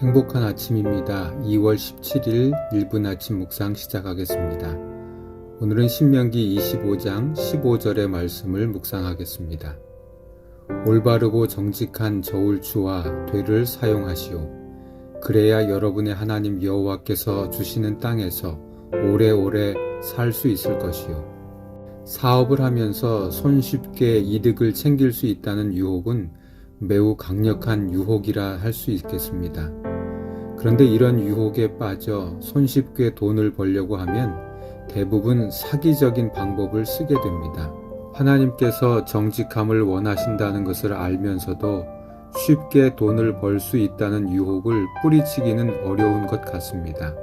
행복한 아침입니다. 2월 17일 1분 아침 묵상 시작하겠습니다. 오늘은 신명기 25장 15절의 말씀을 묵상하겠습니다. 올바르고 정직한 저울추와 되를 사용하시오. 그래야 여러분의 하나님 여호와께서 주시는 땅에서 오래오래 살 수 있을 것이요. 사업을 하면서 손쉽게 이득을 챙길 수 있다는 유혹은 매우 강력한 유혹이라 할 수 있겠습니다. 그런데 이런 유혹에 빠져 손쉽게 돈을 벌려고 하면 대부분 사기적인 방법을 쓰게 됩니다. 하나님께서 정직함을 원하신다는 것을 알면서도 쉽게 돈을 벌 수 있다는 유혹을 뿌리치기는 어려운 것 같습니다.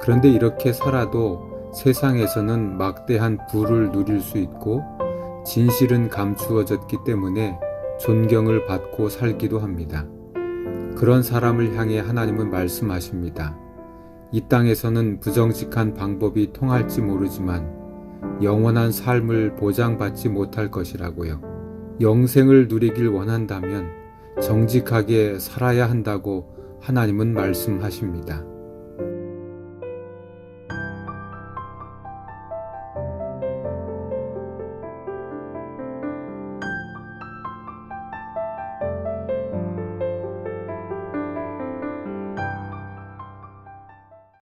그런데 이렇게 살아도 세상에서는 막대한 부를 누릴 수 있고 진실은 감추어졌기 때문에 존경을 받고 살기도 합니다. 그런 사람을 향해 하나님은 말씀하십니다. 이 땅에서는 부정직한 방법이 통할지 모르지만 영원한 삶을 보장받지 못할 것이라고요. 영생을 누리길 원한다면 정직하게 살아야 한다고 하나님은 말씀하십니다.